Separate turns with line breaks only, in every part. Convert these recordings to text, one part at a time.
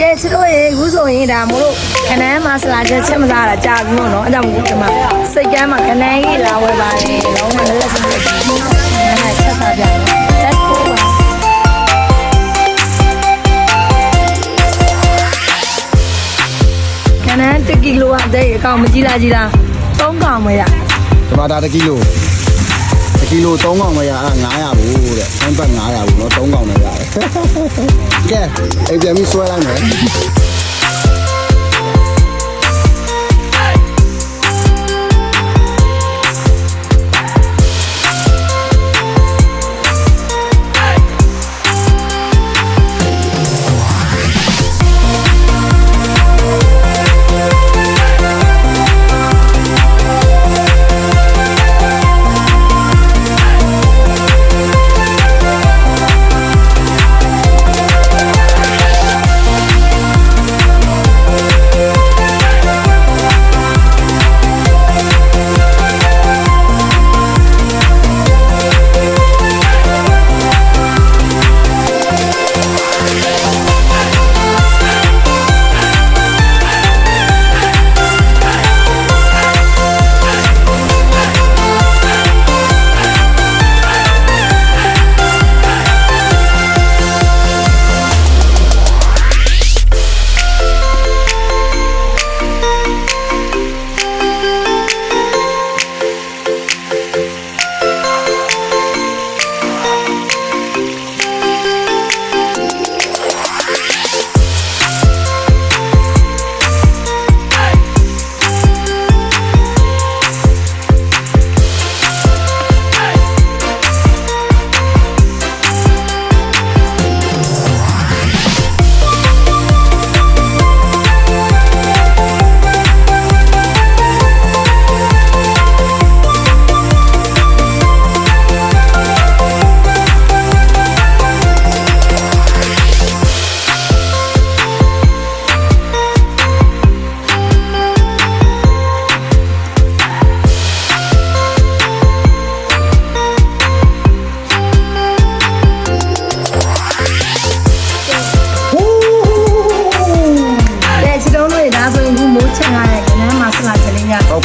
ကဲချစ်တို့ရေအခုဆိုရင်ဒါမို့လို့ခနန်းမှာဆလာချက်ချက်မစားတာကြာပြီမို့နော်အဲကြောင့်မို့ဒီမှာစိတ်ကမ်းမှာခနန်းကြီးလာဝယ်ပါတယ်လုံးဝလက်လက်စစပြီးအဲချက်စားပြတယ် let's go ပါခနန်း1ကီလိုအတဲ့အကောင်မကြီးလားကြီးလား3ကောင်မရ
ဒီမှာဒါတစ်ကီလိုတစ် ကီလို3កောင်မရအဲ့900ဘူးတဲ့ဆန်းပတ်900ဘူးเนาะ3កောင်နဲ့ရတယ်ကဲအိမ်ပြန်ပြီးဆွဲလိုက်မယ်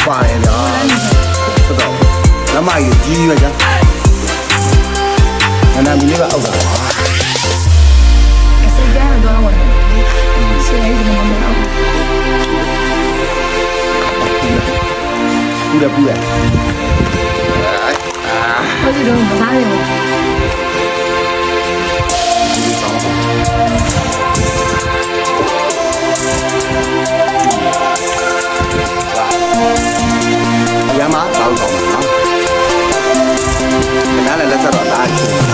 ချက်လေးည
ဟုတ်ပါတယ်ဗျာဟုတ်တော့လမ်းမကြီးကြီးရွက်ကြနာနာမီလေးပဲအောက်တာပါ
စိတ်ကမ်းတော့ဝင်တယ်ရှင်းလေးဒီ ရဘူး
ရမ်းမတောက်ကောင်းပါနော်ခဏလည်းလက်ဆက်တော့လာချင်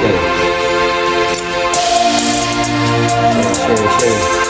对，谢
谢谢谢。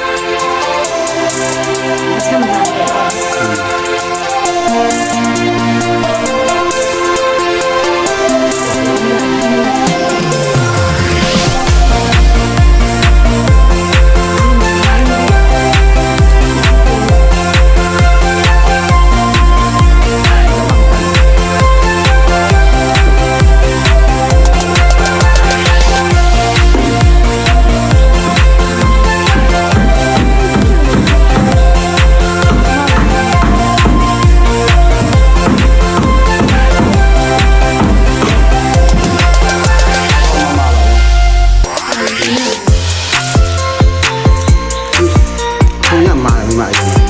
I'm might.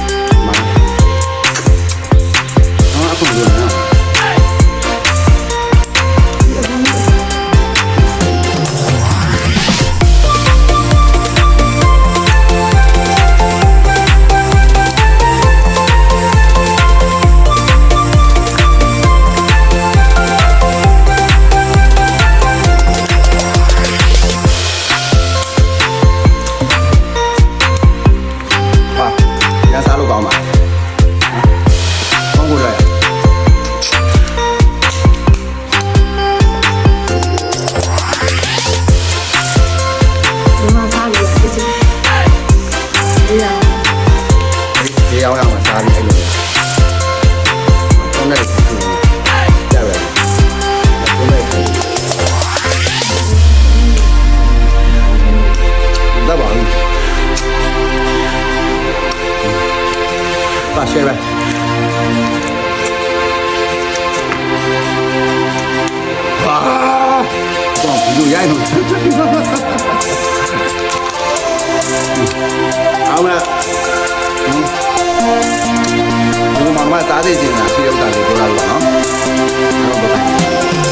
လူရိုက်
လို့အောင်လား
ဒီမှာ
မှသားသေးတယ်နာရှိရတာလေပြောရလို့နော်ဟုတ်ပါဘူး